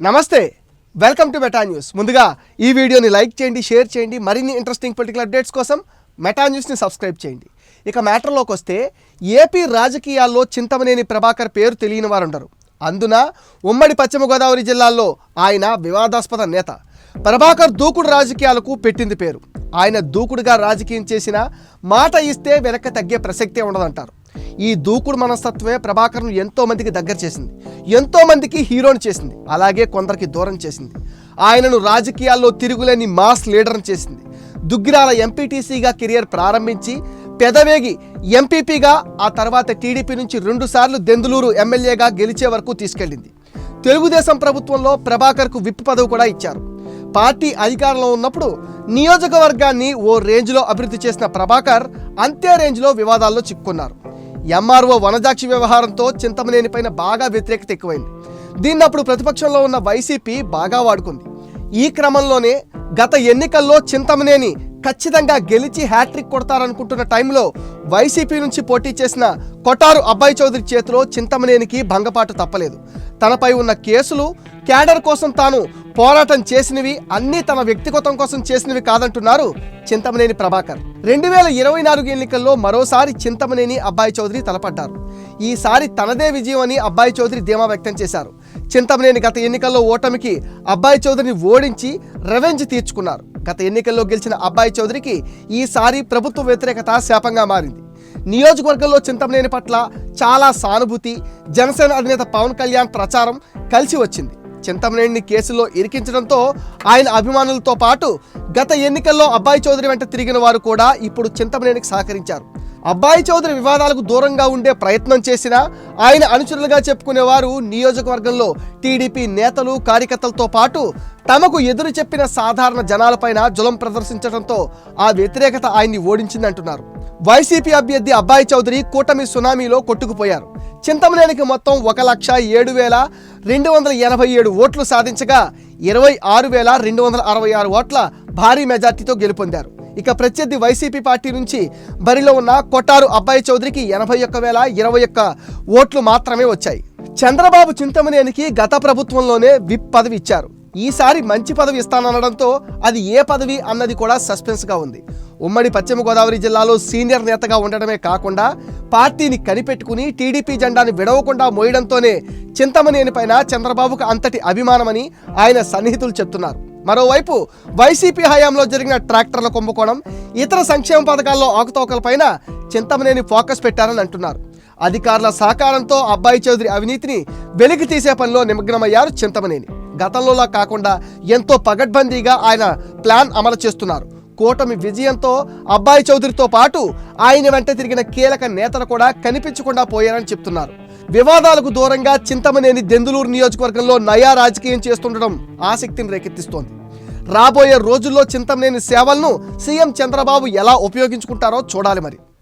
నమస్తే. Welcome to meta news ముందుగా ఈ వీడియోని లైక్ చేయండి షేర్ చేయండి మరిన్ని ఇంట్రెస్టింగ్ పొలిటికల్ అప్డేట్స్ కోసం మెటా న్యూస్ని సబ్స్క్రైబ్ చేయండి. ఇక మ్యాటర్లోకి వస్తే ఏపీ రాజకీయాల్లో చింతమనేని ప్రభాకర్ పేరు తెలియని వారు ఉండరు అందున ఉమ్మడి పశ్చిమ గోదావరి జిల్లాల్లో ఆయన వివాదాస్పద నేత. ప్రభాకర్ దూకుడు రాజకీయాలకు పెట్టింది పేరు. ఆయన దూకుడుగా రాజకీయం చేసిన మాట ఇస్తే వెనక్కి తగ్గే ప్రసక్తే ఉండదంటారు. ఈ దూకుడు మనస్తత్వమే ప్రభాకర్ను ఎంతో మందికి దగ్గర చేసింది. ఎంతో మందికి హీరోని చేసింది. అలాగే కొందరికి దూరం చేసింది. ఆయనను రాజకీయాల్లో తిరుగులేని మాస్ లీడర్ని చేసింది. దుగ్గిరాల ఎంపీటీసీగా కెరియర్ ప్రారంభించి పెదవేగి ఎంపీపీగా ఆ తర్వాత టీడీపీ నుంచి రెండుసార్లు దెందులూరు ఎమ్మెల్యేగా గెలిచే వరకు తీసుకెళ్ళింది. తెలుగుదేశం ప్రభుత్వంలో ప్రభాకర్కు విప్ పదవి కూడా ఇచ్చారు. పార్టీ అధికారంలో ఉన్నప్పుడు నియోజకవర్గాన్ని ఓ రేంజ్లో అభివృద్ధి చేసిన ప్రభాకర్ అంతే రేంజ్లో వివాదాల్లో చిక్కుకున్నారు ఎంఆర్ఓ వనజాక్షి వ్యవహారంతో చింతమనేని పైన బాగా వ్యతిరేకత ఎక్కువైంది. దీన్ని అప్పుడు ప్రతిపక్షంలో ఉన్న వైసీపీ బాగా వాడుకుంది. ఈ క్రమంలోనే గత ఎన్నికల్లో చింతమనేని ఖచ్చితంగా గెలిచి హ్యాట్రిక్ కొడతారనుకుంటున్న టైంలో వైసీపీ నుంచి పోటీ చేసిన కొటారు అబ్బాయి చౌదరి చేతిలో చింతమనేనికి భంగపాటు తప్పలేదు. తనపై ఉన్న కేసులు క్యాడర్ కోసం తాను పోరాటం చేసినవి అన్నీ తన వ్యక్తిగతం కోసం చేసినవి కాదంటున్నారు చింతమనేని ప్రభాకర్. రెండు వేల ఇరవై నాలుగు ఎన్నికల్లో మరోసారి చింతమనేని అబ్బాయి చౌదరి తలపడ్డారు. ఈసారి తనదే విజయం అని అబ్బాయి చౌదరి ధీమా వ్యక్తం చేశారు. చింతమనేని గత ఎన్నికల్లో ఓటమికి అబ్బాయి చౌదరిని ఓడించి రెవెంజ్ తీర్చుకున్నారు. గత ఎన్నికల్లో గెలిచిన అబ్బాయి చౌదరికి ఈసారి ప్రభుత్వ వ్యతిరేకత శాపంగా మారింది. నియోజకవర్గంలో చింతమనేని పట్ల చాలా సానుభూతి జనసేన అధినేత పవన్ కళ్యాణ్ ప్రచారం కలిసి వచ్చింది. చింతమనేనిని కేసులో ఇరికించడంతో ఆయన అభిమానులతో పాటు గత ఎన్నికల్లో అబ్బాయి చౌదరి వెంట తిరిగిన వారు కూడా ఇప్పుడు చింతమనేనికి సహకరించారు. అబ్బాయి చౌదరి వివాదాలకు దూరంగా ఉండే ప్రయత్నం చేసినా ఆయన అనుచరులుగా చెప్పుకునేవారు నియోజకవర్గంలో టీడీపీ నేతలు కార్యకర్తలతో పాటు తమకు ఎదురు చెప్పిన సాధారణ జనాలపైన జులం ప్రదర్శించడంతో ఆ వ్యతిరేకత ఆయన్ని ఓడించిందంటున్నారు. వైసీపీ అభ్యర్థి అబ్బాయి చౌదరి కూటమి సునామీలో కొట్టుకుపోయారు. చింతమనేనికి మొత్తం ఒక లక్ష ఏడు వేల రెండు వందల ఎనభై ఏడు ఓట్లు సాధించగా ఇరవై ఆరు వేల రెండు వందల అరవై ఆరు ఓట్ల భారీ మెజార్టీతో గెలుపొందారు. ఇక ప్రత్యర్థి వైసీపీ పార్టీ నుంచి బరిలో ఉన్న కొట్టారు అబ్బాయి చౌదరికి ఎనభై ఒక్క వేల ఇరవై ఒక్క ఓట్లు మాత్రమే వచ్చాయి. చంద్రబాబు చింతమనేనికి గత ప్రభుత్వంలోనే విప్ పదవి ఇచ్చారు. ఈసారి మంచి పదవి ఇస్తాననడంతో అది ఏ పదవి అన్నది కూడా సస్పెన్స్గా ఉంది. ఉమ్మడి పశ్చిమ గోదావరి జిల్లాలో సీనియర్ నేతగా ఉండడమే కాకుండా పార్టీని కనిపెట్టుకుని టీడీపీ జెండాను విడవకుండా మోయడంతోనే చింతమనేని పైన చంద్రబాబుకు అంతటి అభిమానమని ఆయన సన్నిహితులు చెప్తున్నారు. మరోవైపు వైసీపీ హయాంలో జరిగిన ట్రాక్టర్ల కుంభకోణం ఇతర సంక్షేమ పథకాల్లో ఆకుతోకలపైన చింతమనేని ఫోకస్ పెట్టారని అంటున్నారు. అధికారుల సహకారంతో అబ్బాయి చౌదరి అవినీతిని వెలికి తీసే పనిలో నిమగ్నమయ్యారు చింతమనేని. గతంలోలా కాకుండా ఎంతో పగడ్బందీగా ఆయన ప్లాన్ అమలు చేస్తున్నారు. కూటమి విజయంతో అబ్బాయి చౌదరితో పాటు ఆయన వెంట తిరిగిన కీలక నేతలు కూడా కనిపించకుండా పోయారని చెప్తున్నారు. వివాదాలకు దూరంగా చింతమనేని దెందులూరు నియోజకవర్గంలో నయా రాజకీయం చేస్తుండడం ఆసక్తిని రేకెత్తిస్తోంది. రాబోయే రోజుల్లో చింతమనేని సేవలను సీఎం చంద్రబాబు ఎలా ఉపయోగించుకుంటారో చూడాలి మరి.